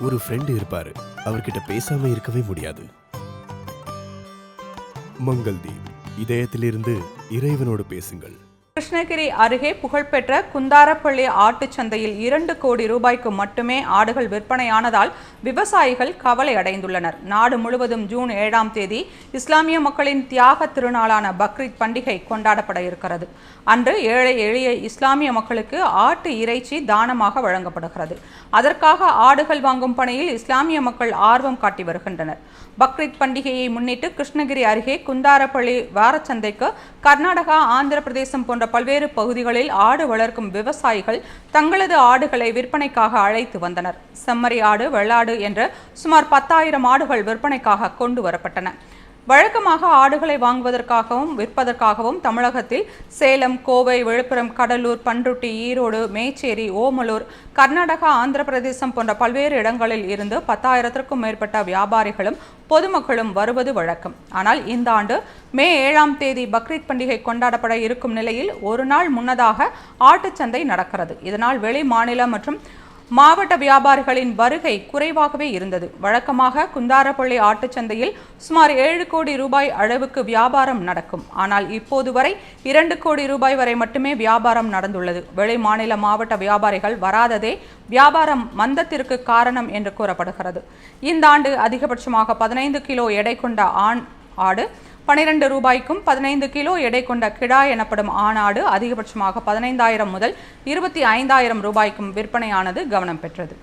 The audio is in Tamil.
ஒரு ஃப்ரெண்டு இருப்பாரு. அவர்கிட்ட பேசாம இருக்கவே முடியாது. மங்கள்தீப் இதயத்திலிருந்து இறைவனோடு பேசுங்கள். கிருஷ்ணகிரி அருகே புகழ்பெற்ற குந்தாரப்பள்ளி ஆட்டுச் சந்தையில் இரண்டு கோடி ரூபாய்க்கு மட்டுமே ஆடுகள் விற்பனையானதால் விவசாயிகள் கவலை அடைந்துள்ளனர். நாடு முழுவதும் ஜூன் ஏழாம் தேதி இஸ்லாமிய மக்களின் தியாக திருநாளான பக்ரீத் பண்டிகை கொண்டாடப்பட இருக்கிறது. அன்று ஏழை எளிய இஸ்லாமிய மக்களுக்கு ஆட்டு இறைச்சி தானமாக வழங்கப்படுகிறது. அதற்காக ஆடுகள் வாங்கும் பணியில் இஸ்லாமிய மக்கள் ஆர்வம் காட்டி வருகின்றனர். பக்ரீத் பண்டிகையை முன்னிட்டு கிருஷ்ணகிரி அருகே குந்தாரப்பள்ளி வாரச்சந்தைக்கு கர்நாடகா ஆந்திர பிரதேசம் போன்ற பல்வேறு பகுதிகளில் ஆடு வளர்க்கும் விவசாயிகள் தங்களது ஆடுகளை விற்பனைக்காக அழைத்து வந்தனர். செம்மறி ஆடு வெள்ளாடு என்ற சுமார் பத்தாயிரம் ஆடுகள் விற்பனைக்காக கொண்டு வரப்பட்டன. வழக்கமாக ஆடுகளை வாங்குவதற்காகவும் விற்பதற்காகவும் தமிழகத்தில் சேலம் கோவை விழுப்புரம் கடலூர் பண்ருட்டி ஈரோடு மேச்சேரி ஓமலூர் கர்நாடகா ஆந்திர பிரதேசம் போன்ற பல்வேறு இடங்களில் இருந்து பத்தாயிரத்திற்கும் மேற்பட்ட வியாபாரிகளும் பொதுமக்களும் வருவது வழக்கம். ஆனால் இந்த ஆண்டு மே ஏழாம் தேதி பக்ரீத் பண்டிகை கொண்டாடப்பட இருக்கும் நிலையில் ஒரு நாள் முன்னதாக ஆட்டுச்சந்தை நடக்கிறது. இதனால் வெளி மாநில மற்றும் மாவட்ட வியாபாரிகளின் வருகை குறைவாகவே இருந்தது. வழக்கமாக குந்தாரப்பள்ளி ஆட்டுச்சந்தையில் சுமார் ஏழு கோடி ரூபாய் அளவுக்கு வியாபாரம் நடக்கும். ஆனால் இப்போது வரை இரண்டு கோடி ரூபாய் வரை மட்டுமே வியாபாரம் நடந்துள்ளது. வெளி மாநில மாவட்ட வியாபாரிகள் வராததே வியாபாரம் மந்தத்திற்கு காரணம் என்று கூறப்படுகிறது. இந்த ஆண்டு அதிகபட்சமாக பதினைந்து கிலோ எடை கொண்ட ஆண் ஆடு பனிரெண்டு ரூபாய்க்கும் பதினைந்து கிலோ எடை கொண்ட கிடா எனப்படும் ஆணாடு அதிகபட்சமாக பதினைந்தாயிரம் முதல் இருபத்தி ஐந்தாயிரம் ரூபாய்க்கும் விற்பனையானது கவனம் பெற்றது.